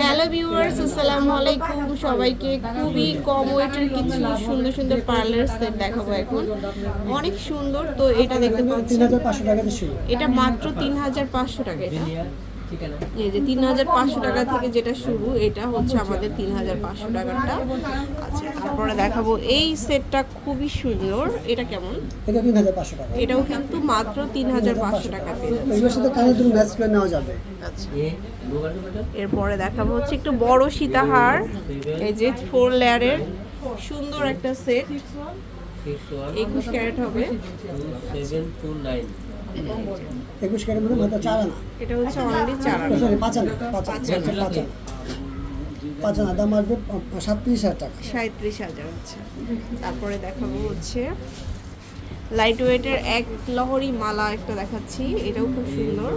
Hello viewers আসসালামু আলাইকুম। সবাইকে খুবই কম ওয়েটের কিছু সুন্দর সুন্দর পার্লার সেট দেখাবো এখন। অনেক সুন্দর তো এটা দেখতে শুরু। এটা মাত্র তিন হাজার পাঁচশো টাকা এটা। এই যে তিন হাজার পাঁচশো টাকা থেকে যেটা শুরু এটা হচ্ছে আমাদের তিন হাজার পাঁচশো টাকাটা আচ্ছা তারপরে দেখাবো এই সেটটা খুবই সুন্দর। এটা কেমন? এটা তিন হাজার পাঁচশো টাকা। এটাও কিন্তু মাত্র তিন হাজার পাঁচশো টাকা পেয়ে যাচ্ছে। সাথে কানে তুমি ম্যাচ করে নেওয়া যাবে। আচ্ছা। এরপরে দেখাবো হচ্ছে একটু বড় সীতাহার এই যে ফোর লেয়ারের সুন্দর একটা সেট একুশ ক্যারেট হবে। একুশ ক্যারের মধ্যে মাত্র চার আনা। এটা হচ্ছে অনলি চার আনা। সরি পাঁচ আনা পাঁচ আনা। পাঁচ আনা। পাঁচ আনা। দাম আসবে সাতত্রিশ হাজার টাকা। সাঁত্রিশ হাজার হচ্ছে। তারপরে দেখাবো হচ্ছে লাইট ওয়েটের এক লহরি মালা একটা দেখাচ্ছি এটাও খুব সুন্দর।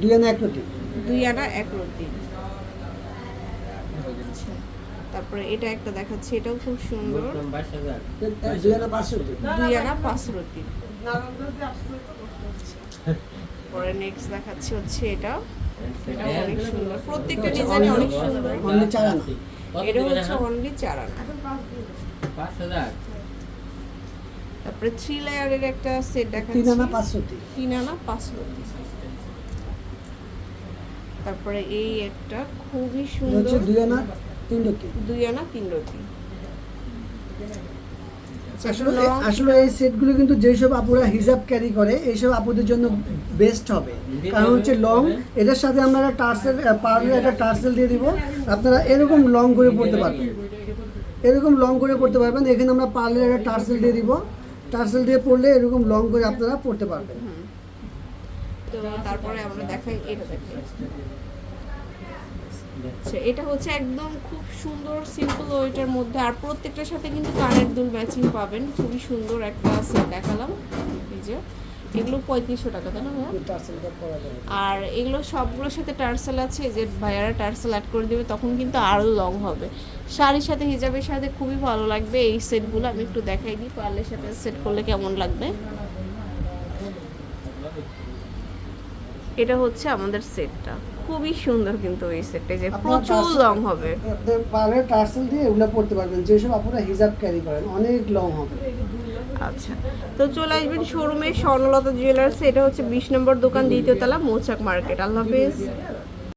দুই আনা এক রুটি। দুই আনা এক রতি আচ্ছা, তারপরে এটা একটা দেখাচ্ছি এটাও খুব সুন্দর। দুই আনা পরে নেক্সট দেখাচ্ছি হচ্ছে এটা। এটা অনেক সুন্দর। প্রত্যেকটা ডিজাইন অনেক সুন্দর। অনলি চার আনা। এটা হচ্ছে অনলি চার আনা। তারপরে থ্রি লেয়ারের একটা সেট দেখাচ্ছি। তিন আনা পাঁচ তিন আনা পাঁচ তারপরে এই একটা খুবই সুন্দর। দুই আনা। তিন রুটি? দুই আনা তিন রতি আচ্ছা, আসলে আসলে এই সেটগুলো কিন্তু যেসব আপুরা হিজাব ক্যারি করে এইসব আপুদের জন্য বেস্ট হবে। কারণ হচ্ছে লং এটার সাথে আমরা একটা টার্সেল পারলে একটা টার্সেল দিয়ে দিব। আপনারা এরকম লং করে পড়তে পারবেন। এরকম লং করে পড়তে পারবেন। এখানে আমরা পারলে একটা টার্সেল দিয়ে দিব। টার্সেল দিয়ে পড়লে এরকম লং করে আপনারা পড়তে পারবেন। তারপরে আমরা দেখাই এটা দেখাই আচ্ছা এটা হচ্ছে একদম খুব সুন্দর সিম্পল ওয়েটার মধ্যে। আর প্রত্যেকটার সাথে কিন্তু কানের দুল ম্যাচিং পাবেন। খুবই সুন্দর একটা সেট দেখালাম। এই যে এগুলো পঁয়ত্রিশশো টাকা তাই না আর এগুলো সবগুলোর সাথে টার্সেল আছে। যে ভাইয়ারা টার্সেল অ্যাড করে দেবে তখন কিন্তু আরও লং হবে। শাড়ির সাথে হিজাবের সাথে খুবই ভালো লাগবে এই সেটগুলো আমি একটু দেখাই দিই পার্লের সাথে সেট করলে কেমন লাগবে? এটা হচ্ছে আমাদের সেটটা খুবই সুন্দর কিন্তু এই সেটটা যে প্রচুর লং হবে। পারে টার্সেল দিয়ে এগুলো পড়তে পারবেন। যেসব আপনারা হিজাব ক্যারি করেন অনেক লং হবে। আচ্ছা তো চলে আসবেন শোরুমে স্বর্ণলতা জুয়েলার্স এটা হচ্ছে বিশ নম্বর দোকান দ্বিতীয় তলা মৌচাক মার্কেট আল্লাহ হাফেজ।